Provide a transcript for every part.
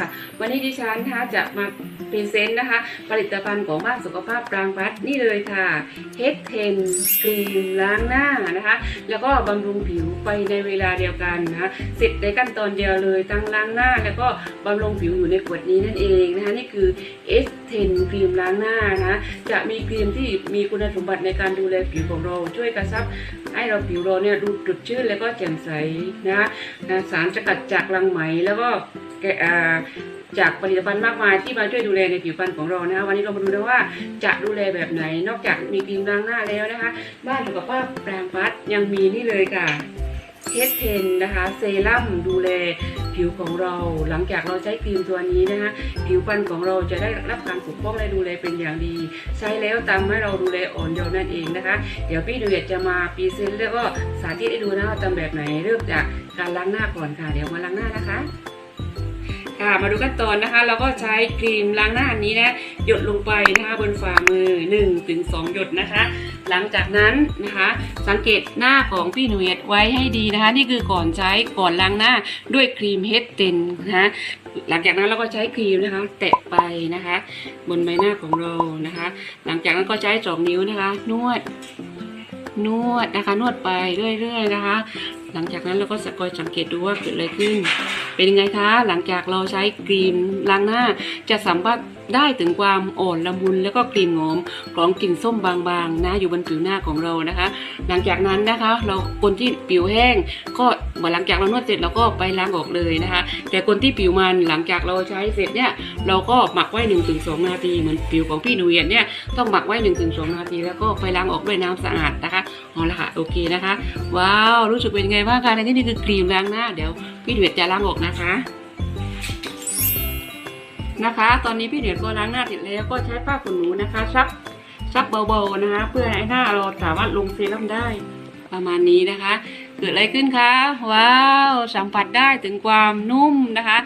ค่ะ วันนี้ดิฉันนะคะจะมาพรีเซนต์นะคะ ผลิตภัณฑ์ของบ้านสุขภาพปรางพัดนี่เลยค่ะ Head 10 ครีมล้างหน้านะคะ แล้วก็บำรุงผิวไปในเวลาเดียวกันนะคะเสร็จในขั้นตอนเดียวเลยทั้งล้างหน้า แล้วก็บำรุงผิวอยู่ในขวดนี้นั่นเองนะคะนี่คือ S10 ครีมล้างหน้านะจะมีครีมที่มีคุณสมบัติในการดูแลผิวของเราช่วยกระชับให้เราผิวเราเนี่ยดูสดชื่นแล้วก็แจ่มใสนะะนะสารสกัดจากรังไหมแล้วก็แกะจากผลิตภัณฑ์มากมายที่มาช่วยดูแลในผิวพรรณของเรานะคะวันนี้เรามาดูนะว่าจะดูแลแบบไหน นอกจากมีครีมล้างหน้าแล้วนะคะ บ้านสุขภาพแปรงฟัดยังมีนี่เลยค่ะเฮดเทนนะคะเซรั่มดูแลผิวของเรา หลังจากเราใช้ครีมตัวนี้นะคะผิวพรรณของเราจะได้รับการปกป้องและดูแลเป็นอย่างดี ใช้แล้วตามให้เราดูแลอ่อนโยนนั่นเองนะคะ เดี๋ยวพี่ดูเดจะมาพรีเซนต์แล้วก็สาธิตให้ดูนะว่าทำแบบไหนเริ่มจากการล้างหน้าก่อนค่ะ เดี๋ยวมาล้างหน้านะคะ ค่ะมาดูขั้นตอนนะคะ เราก็ใช้ครีมล้างหน้าอันนี้นะหยดลงไปนะคะบนฝ่ามือ1ถึง2หยดนะคะ หลังจากนั้นนะคะ สังเกตหน้าของพี่หนูเอ็ดไว้ให้ดีนะคะ นี่คือก่อนใช้ก่อนล้างหน้าด้วยครีมเฮดเทนนะคะหลังจากนั้นเราก็ใช้ครีมนะคะ แตะไปนะคะ บนใบหน้าของเรานะคะ หลังจากนั้นก็ใช้สองนิ้วนะคะ นวด นวดนะคะ นวดไปเรื่อยๆนะคะ หลังจากนั้นเราก็สกอยสังเกตดูว่าเกิดอะไรขึ้น เป็นยังไงคะ หลังจากเราใช้ครีมล้างหน้า จะสัมผัสได้ถึงความอ่อนละมุนแล้วก็กลิ่นหอมของกลิ่นส้มบางๆนะอยู่บนผิวหน้าของเรานะคะ หลังจากนั้นนะคะ เราคนที่ผิวแห้งก็ หลังจากเรานวดเสร็จเราก็ไปล้างออกเลยนะคะ แต่คนที่ผิวมันหลังจากเราใช้เสร็จเนี่ยเราก็หมักไว้1นถึงสนาทีเหมือนผิวของพี่หนูเอียนเนี่ยต้องหมักไว้1นถึงสนาที แล้วก็ไปล้างออกด้วยน้ำสะอาดนะคะเอาละค่ะโอเคนะคะ ว้าวรู้สึกเป็นไงบ้างคะในที่นี่คือครีมล้างหน้าเดี๋ยวพี่เดือดจะล้างออกนะคะนะคะ ตอนนี้พี่เดือดก็ล้างหน้าเสร็จแล้วก็ใช้ผ้าขนหนูนะคะซับซับเบาๆนะคะ เพื่อให้หน้าเราสามารถลงเซรั่มได้ ประมาณนี้นะคะ เกิดอะไรขึ้นคะ ว้าว สัมผัสได้ถึงความนุ่มนะคะ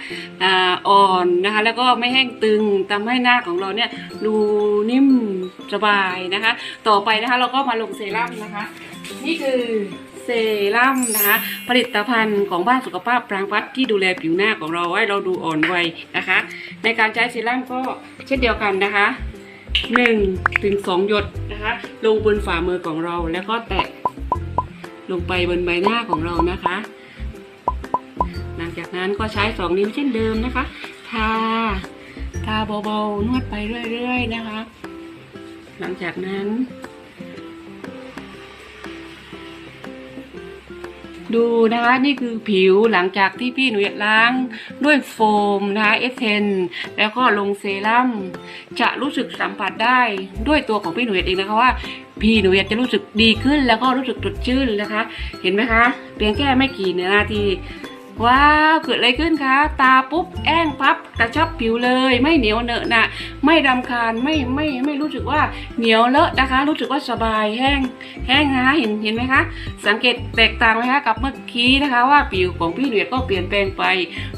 อ่อนนะคะ แล้วก็ไม่แห้งตึงทำให้หน้าของเราเนี่ยดูนิ่มสบายนะคะ ต่อไปนะคะเราก็มาลงเซรั่มนะคะ นี่คือเซรั่มนะคะผลิตภัณฑ์ของบ้านสุขภาพปรางพัดที่ดูแลผิวหน้าของเราให้เราดูอ่อนวัยนะคะ ในการใช้เซรั่มก็เช่นเดียวกันนะคะ1ถึง2หยดนะคะ ลงบนฝ่ามือของเราแล้วก็แตะ ลงไปบนใบหน้าของเรานะคะ หลังจากนั้นก็ใช้สองนิ้วเช่นเดิมนะคะ ทา ทาเบาๆ นวดไปเรื่อยๆนะคะ หลังจากนั้นดูนะคะนี่คือผิวหลังจากที่พี่หนูล้างด้วยโฟมนะคะเอสเทนแล้วก็ลงเซรั่มจะรู้สึกสัมผัสได้ด้วยตัวของพี่หนูเองนะคะว่า พี่หนูจะรู้สึกดีขึ้นแล้วก็รู้สึกสดชื่นนะคะ เห็นไหมคะ เพียงแค่ไม่กี่นาทีว้าวเกิดอะไรขึ้นคะ ตาปุ๊บแอ้งพับกระชับผิวเลย ไม่เหนียวเหนอะนะไม่รำคาญไม่ไม่ไม่รู้สึกว่าเหนียวเลอะนะคะ รู้สึกว่าสบายแห้งแห้งนะคะเห็นเห็นไหมคะ สังเกตแตกต่างไหมคะกับเมื่อกี้นะคะ ว่าผิวของพี่เหนียก็เปลี่ยนแปลงไป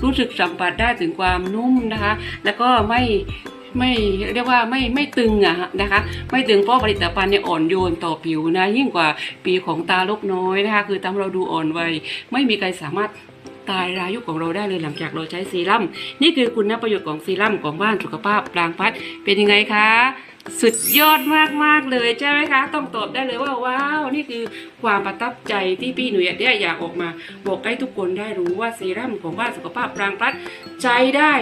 รู้สึกสัมผัสได้ถึงความนุ่มนะคะ แล้วก็ไม่ ไม่เรียกว่าไม่ไม่ตึงอะนะคะ ไม่ตึงเพราะผลิตภัณฑ์เนี่ยอ่อนโยนต่อผิวนะ ยิ่งกว่าปีของตาลกน้อยนะคะ คือทำเราดูอ่อนวัยไม่มีใครสามารถตายรายุของเราได้เลยหลังจากเราใช้ซีรั่มนี่คือคุณประโยชน์ของซีรั่มของบ้านสุขภาพปรางพัดเป็นยังไงคะสุดยอดมากๆเลยใช่ไหมคะ ต้องตอบได้เลยว่าว้าวนี่คือความประทับใจที่พี่หนุ่ยได้อยากออกมา บอกให้ทุกคนได้รู้ว่าซีรั่มของบ้านสุขภาพปรางพัดใช้ได้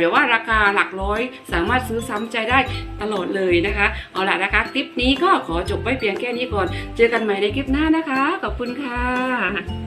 แบบว่าราคาหลักร้อยสามารถซื้อซ้ำใจได้ตลอดเลยนะคะ เอาล่ะนะคะคลิปนี้ก็ขอจบไว้เพียงแค่นี้ก่อน เจอกันใหม่ในคลิปหน้านะคะ ขอบคุณค่ะ